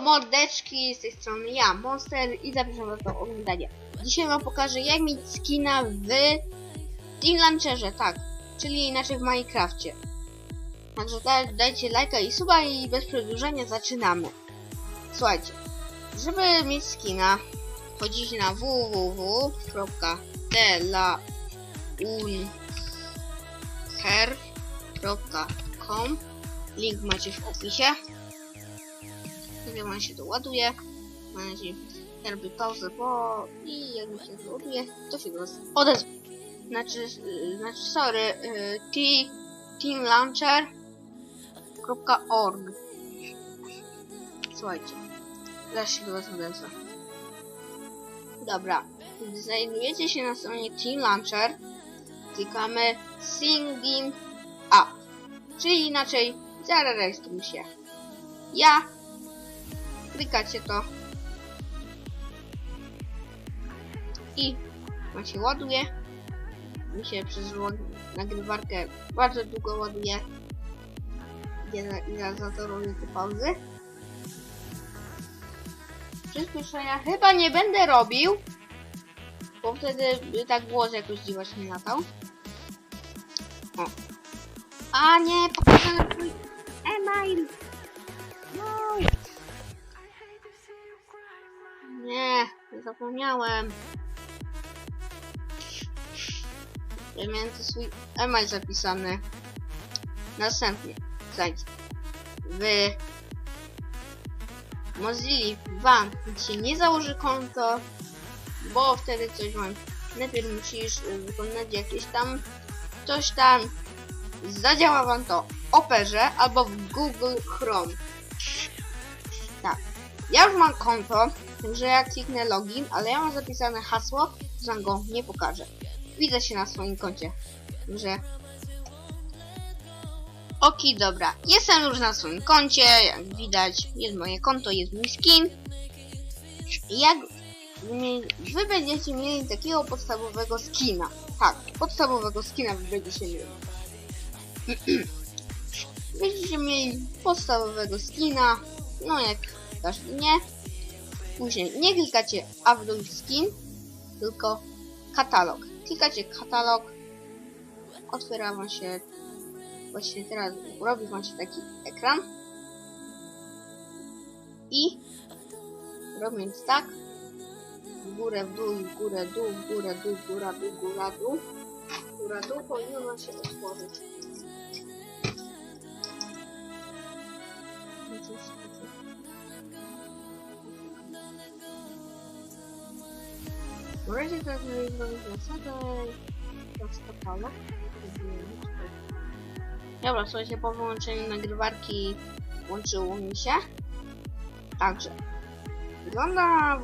mordeczki, z tej strony ja, Monster i zapraszam was do oglądania. Dzisiaj wam pokażę jak mieć skina w Team Launcherze, tak, czyli inaczej w Minecrafcie. Także daj, dajcie lajka i suba i bez przedłużenia zaczynamy. Słuchajcie, żeby mieć skina, chodzicie na www.delaulher.com Link macie w opisie. Kiedy wam się to ładuje, mam nadzieję, ja robię pauzę, bo i jak mi się to ładuje, to się was odezwę. Znaczy, y, znaczy sorry, y, t teamlauncher.org Słuchajcie, zaraz się do was odezwę. Dobra, gdy znajdujecie się na stronie Team Launcher, klikamy Singing Up, czyli inaczej zarejestruj się. Ja klikacie to i ma się ładuje. Mi się przez nagrywarkę bardzo długo ładuje. Ja, ja za to robię te pauzy. Przyspieszenia chyba nie będę robił, bo wtedy by tak głos jakoś dziwacznie latał. O. A nie, pokażę twój e-mail. No. Nie, zapomniałem. Ja miałem tu swój e-mail zapisany. Następnie, słuchajcie. Wy Mozilla wam się nie założy konto, bo wtedy coś wam najpierw musisz y, wykonać jakieś tam coś tam zadziała wam to w Operze albo w Google Chrome. Tak. Ja już mam konto, także ja kliknę login, ale ja mam zapisane hasło, wam go nie pokażę. Widzę się na swoim koncie, że Oki, dobra. Jestem już na swoim koncie, jak widać, jest moje konto, jest mój skin. Jak wy będziecie mieli takiego podstawowego skina. Tak, podstawowego skina wy będziecie mieli. będziecie mieli podstawowego skina, no jak każdy nie. Później nie klikacie update skin, tylko katalog. Klikacie katalog, otwiera wam się właśnie teraz robi wam się taki ekran i robiąc tak w górę, w dół, w górę, dół, w górę, dół, góra, dół, góra, dół góra, dół powinno się otworzyć Możecie też zrobić zasadę teraz katalog Dobra, słuchajcie, po wyłączeniu nagrywarki łączyło mi się. Także. Wygląda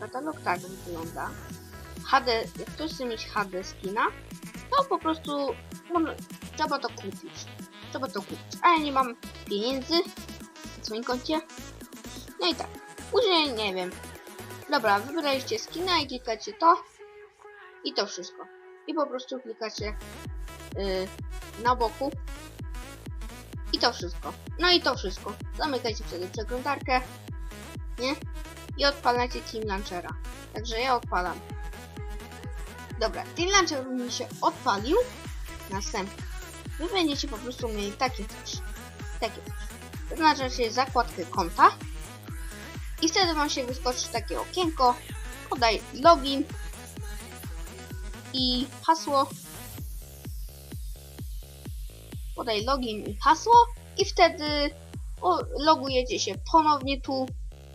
katalog tak wygląda. HD, jak ktoś chce mieć HD skina, to po prostu trzeba to kupić. Trzeba to kupić. A ja nie mam pieniędzy na swoim koncie. No i tak. Później nie wiem. Dobra, wybraliście skina i klikacie to. I to wszystko. I po prostu klikacie yy, na boku i to wszystko. No i to wszystko. Zamykajcie wtedy przeglądarkę. Nie? I odpalacie Team Launchera. Także ja odpalam. Dobra, Team Launcher mi się odpalił. Następnie. Wy będziecie po prostu mieli takie coś. Takie coś. Zaznaczacie zakładkę konta. I wtedy wam się wyskoczy takie okienko. Podaj login. I hasło podaj login i hasło i wtedy logujecie się ponownie tu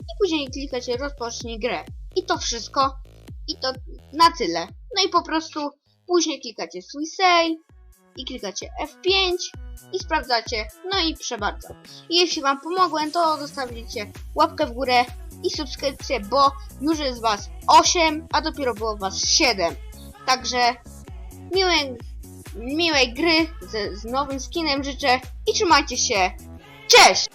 i później klikacie rozpocznij grę. I to wszystko. I to na tyle. No i po prostu później klikacie swój save i klikacie F5 i sprawdzacie. No i. I jeśli wam pomogłem, to zostawicie łapkę w górę i subskrypcję, bo już jest was 8, a dopiero było was 7. Także miłej miłej gry z, z nowym skinem życzę i trzymajcie się. Cześć!